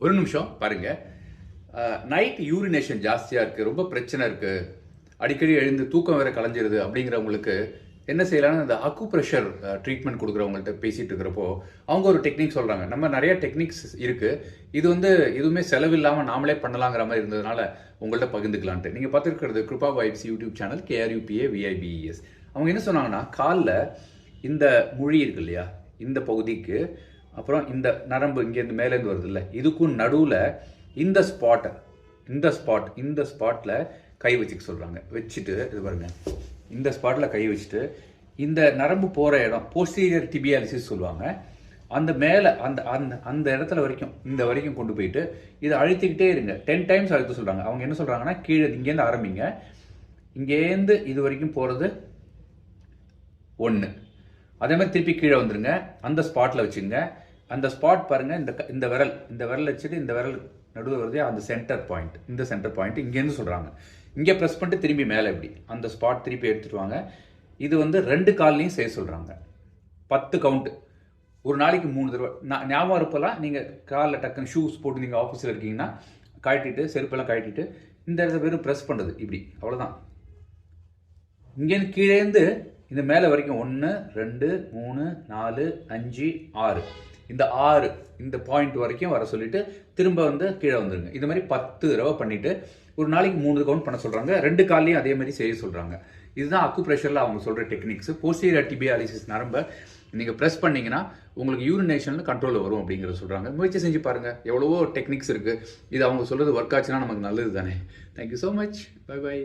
ஒரு நிமிஷம் பாருங்கள் நைட் யூரினேஷன் ஜாஸ்தியாக இருக்குது ரொம்ப பிரச்சனை இருக்குது அடிக்கடி எழுந்து தூக்கம் வேற கலைஞ்சிருது அப்படிங்கிறவங்களுக்கு என்ன செய்யலாம்னு அந்த அக்கு ப்ரெஷர் ட்ரீட்மெண்ட் கொடுக்குறவங்கள்ட்ட பேசிகிட்டு இருக்கிறப்போ அவங்க ஒரு டெக்னிக் சொல்கிறாங்க நம்ம நிறைய டெக்னிக்ஸ் இருக்குது இது வந்து எதுவுமே செலவில்லாமல் நாமளே பண்ணலாங்கிற மாதிரி இருந்ததுனால உங்கள்ட்ட பகிர்ந்துக்கலான்ட்டு. நீங்கள் பார்த்துருக்கிறது Kirupa vibes YouTube channel K R U P A V I B E S அவங்க என்ன சொன்னாங்கன்னா காலில் இந்த மொழி இருக்கு இல்லையா இந்த பகுதிக்கு அப்புறம் இந்த நரம்பு இங்கேருந்து மேலேருந்து வருது இல்லை இதுக்கும் நடுவில் இந்த ஸ்பாட்டை இந்த ஸ்பாட் இந்த ஸ்பாட்டில் கை வச்சுக்க சொல்கிறாங்க வச்சுட்டு இது பாருங்க. இந்த ஸ்பாட்டில் கை வச்சுட்டு இந்த நரம்பு போகிற இடம் போஸ்டீரியர் டிபியாலிசிஸ் சொல்லுவாங்க. அந்த மேலே அந்த அந்த அந்த இடத்துல வரைக்கும் இந்த வரைக்கும் கொண்டு போயிட்டு இதை அழுத்திக்கிட்டே இருங்க. டென் டைம்ஸ் அழுத்த சொல்கிறாங்க அவங்க என்ன சொல்கிறாங்கன்னா கீழே இங்கேருந்து ஆரம்பிங்க. இங்கேருந்து இது வரைக்கும் போகிறது ஒன்று அதே மாதிரி திருப்பி கீழே வந்துருங்க. அந்த ஸ்பாட்டில் வச்சுங்க. அந்த ஸ்பாட் பாருங்கள் இந்த க- இந்த விரல் இந்த விரல் வச்சுட்டு இந்த விரல் நடுவில் வருதே அந்த சென்டர் பாயிண்ட் இந்த சென்டர் பாயிண்ட் இங்கேருந்து சொல்கிறாங்க இங்கே ப்ரெஸ் பண்ணிட்டு திரும்பி மேலே இப்படி. அந்த ஸ்பாட் திருப்பி எடுத்துகிட்டு வாங்க. இது வந்து ரெண்டு கால்லையும் செய்ய சொல்கிறாங்க பத்து கவுண்ட் ஒரு நாளைக்கு மூணு தடவை. நான் ஞாபகம் இருப்பெல்லாம் நீங்கள் காலில் டக்குன்னு ஷூஸ் போட்டு நீங்கள் ஆஃபீஸில் இருக்கீங்கன்னா கழட்டிட்டு செருப்பெல்லாம் கழட்டிட்டு இந்த இடத்துல வெறும் ப்ரெஸ் பண்ணுறது இப்படி. அவ்வளோதான் இங்கேருந்து கீழேருந்து இந்த மேலே வரைக்கும் ஒன்று ரெண்டு மூணு நாலு அஞ்சு ஆறு. இந்த ஆறு இந்த பாயிண்ட் வரைக்கும் வர சொல்லிட்டு திரும்ப வந்து கீழே வந்துருங்க. இது மாதிரி பத்து தடவை பண்ணிட்டு ஒரு நாளைக்கு மூணு கவுண்ட் பண்ண சொல்கிறாங்க ரெண்டு கால்லையும் அதே மாதிரி செய்ய சொல்கிறாங்க இதுதான் அக்கு ப்ரெஷரில் அவங்க சொல்கிற டெக்னிக்ஸ் போஸ்டீரியர் டிபியாலிசிஸ் நரம்ப நீங்கள் ப்ரெஸ் பண்ணீங்கன்னா உங்களுக்கு யூரினேஷனில் கண்ட்ரோல் வரும் அப்படிங்கிறத சொல்கிறாங்க முயற்சி செஞ்சு பாருங்கள் எவ்வளவோ டெக்னிக்ஸ் இருக்குது இது அவங்க சொல்கிறது ஒர்க் ஆச்சுன்னா நமக்கு நல்லது தானே thank you so much bye bye